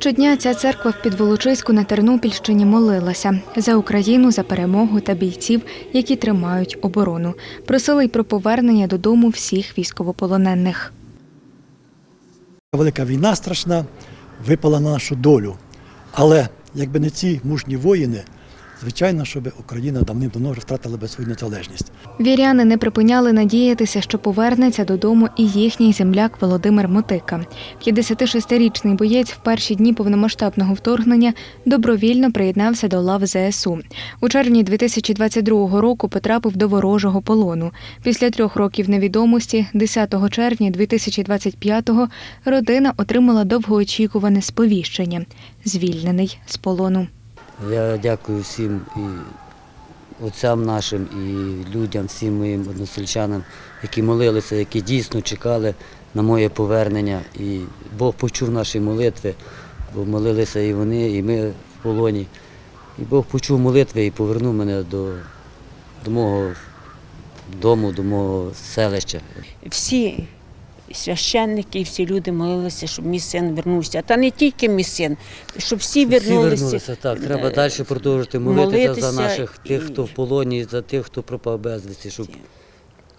Щодня ця церква в Підволочиську на Тернопільщині молилася за Україну, за перемогу та бійців, які тримають оборону. Просили й про повернення додому всіх військовополонених. Велика війна страшна випала на нашу долю. Але якби не ці мужні воїни, звичайно, щоб Україна давним-давно вже втратила би свою незалежність. Віряни не припиняли надіятися, що повернеться додому і їхній земляк Володимир Мотика. 56-річний боєць в перші дні повномасштабного вторгнення добровільно приєднався до лав ЗСУ. У червні 2022 року потрапив до ворожого полону. Після трьох років невідомості, 10 червня 2025-го, родина отримала довгоочікуване сповіщення звільнений з полону. Я дякую всім і отцям нашим, і людям, всім моїм односельчанам, які молилися, які дійсно чекали на моє повернення. І Бог почув наші молитви, бо молилися і вони, і ми в полоні. І Бог почув молитви і повернув мене до, до мого дому, до мого селища. всі священники, всі люди молилися, щоб мій син вернувся. Та не тільки мій син, щоб всі Всі вернулися. вернулися, так. Треба Е, далі продовжувати молитися, за наших тих, хто в полоні, за тих, хто пропав безвісті, щоб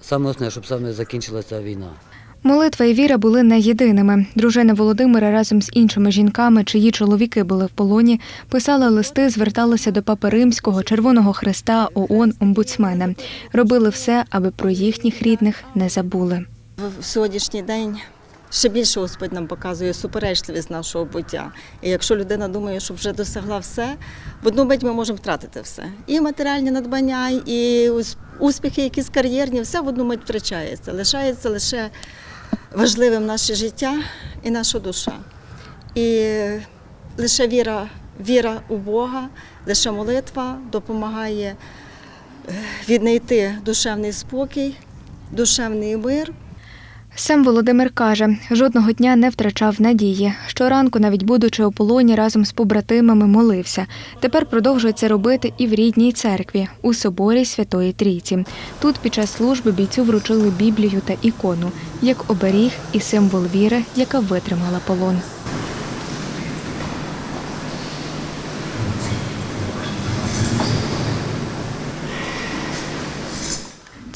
саме основне, щоб саме закінчилася війна. Молитва і віра були не єдиними. Дружина Володимира разом з іншими жінками, чиї чоловіки були в полоні, писали листи, зверталися до Папи Римського, Червоного Христа, ООН, омбудсмена. Робили все, аби про їхніх рідних не забули. В сьогоднішній день ще більше Господь нам показує суперечливість нашого буття. І якщо людина думає, що вже досягла все, в одну мить ми можемо втратити все. І матеріальні надбання, і успіхи, якісь кар'єрні, все в одну мить втрачається. Лишається лише важливим наше життя і наша душа. І лише віра, віра у Бога, лише молитва допомагає е, віднайти душевний спокій, душевний мир. Сам Володимир каже, жодного дня не втрачав надії. Щоранку, навіть будучи у полоні, разом з побратимами молився. Тепер продовжує це робити і в рідній церкві у соборі Святої Трійці. Тут під час служби бійцю вручили Біблію та ікону як оберіг і символ віри, яка витримала полон.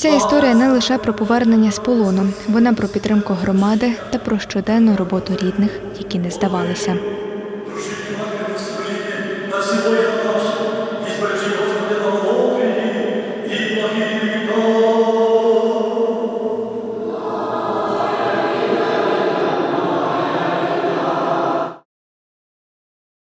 Ця історія не лише про повернення з полону, вона про підтримку громади та про щоденну роботу рідних, які не здавалися.